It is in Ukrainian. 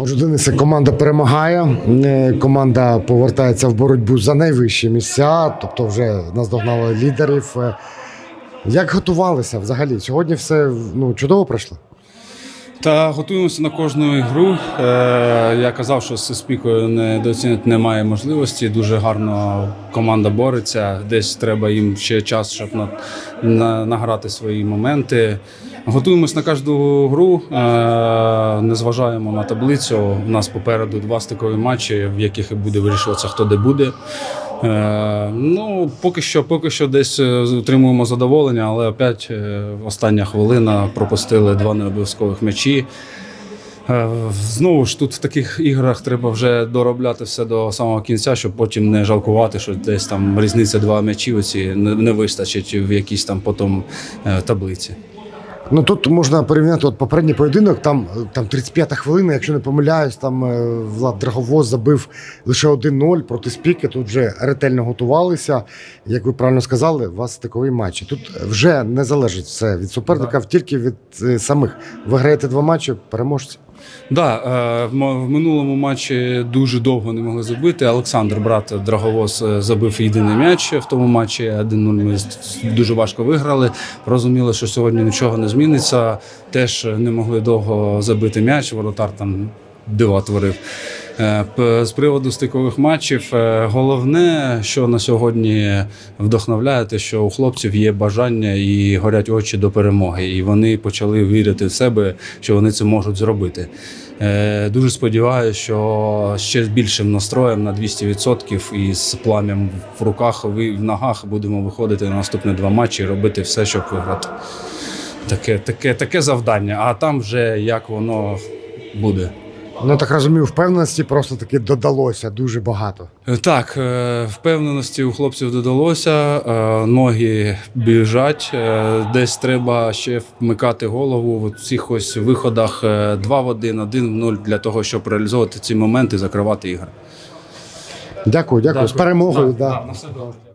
Отже, Денисе, команда перемагає. е, Команда повертається в боротьбу за найвищі місця, тобто вже наздогнали лідерів. Е, Як готувалися взагалі? Сьогодні все ну, чудово пройшло? Та готуємося на кожну ігру. Е, я казав, що з спікою недооцінити немає можливості. Дуже гарно команда бореться. Десь треба їм ще час, щоб на, на, награти свої моменти. Готуємось на кожну гру, е, не зважаємо на таблицю. У нас попереду два стикові матчі, в яких буде вирішуватися, хто де буде. Е, ну, поки що, поки що десь е, отримуємо задоволення, але опять остання хвилина пропустили два необов'язкових м'ячі. Знову ж тут в таких іграх треба вже доробляти все до самого кінця, щоб потім не жалкувати, що десь там різниця два м'ячі оці не, вистачить в якійсь там потім таблиці. Ну тут можна порівняти от попередній поєдинок, там, там 35-та хвилина, якщо не помиляюсь, там е, Влад Драговоз забив лише 1-0 проти спіки. Тут вже ретельно готувалися. Як ви правильно сказали, у вас стикові матчі. Тут вже не залежить все від суперника, тільки від е, самих. Ви граєте два матчі, переможці. Да, е, в минулому матчі дуже довго не могли забити. Олександр, брат Драговоз, е, забив єдиний м'яч в тому матчі. 1-0 ми дуже важко виграли. Розуміли, що сьогодні нічого не зміниться. Теж не могли довго забити м'яч. Воротар там дива творив. Е, З приводу стикових матчів, е, головне, що на сьогодні вдохновляє, те, що у хлопців є бажання і горять очі до перемоги. І вони почали вірити в себе, що вони це можуть зробити. Е, Дуже сподіваюся, що ще з більшим настроєм на 200% і з плам'ям в руках ви- в ногах будемо виходити на наступні два матчі і робити все, щоб виграти. Таке, таке, таке завдання. А там вже як воно буде. Ну так розумію, впевненості просто таки додалося дуже багато. Е, Так, е, впевненості у хлопців додалося, е, ноги біжать. Десь треба ще вмикати голову в цих ось виходах 2 в 1, 1 в 0 для того, щоб реалізовувати ці моменти, закривати ігри. Дякую, дякую. З перемогою. Да. на все добре.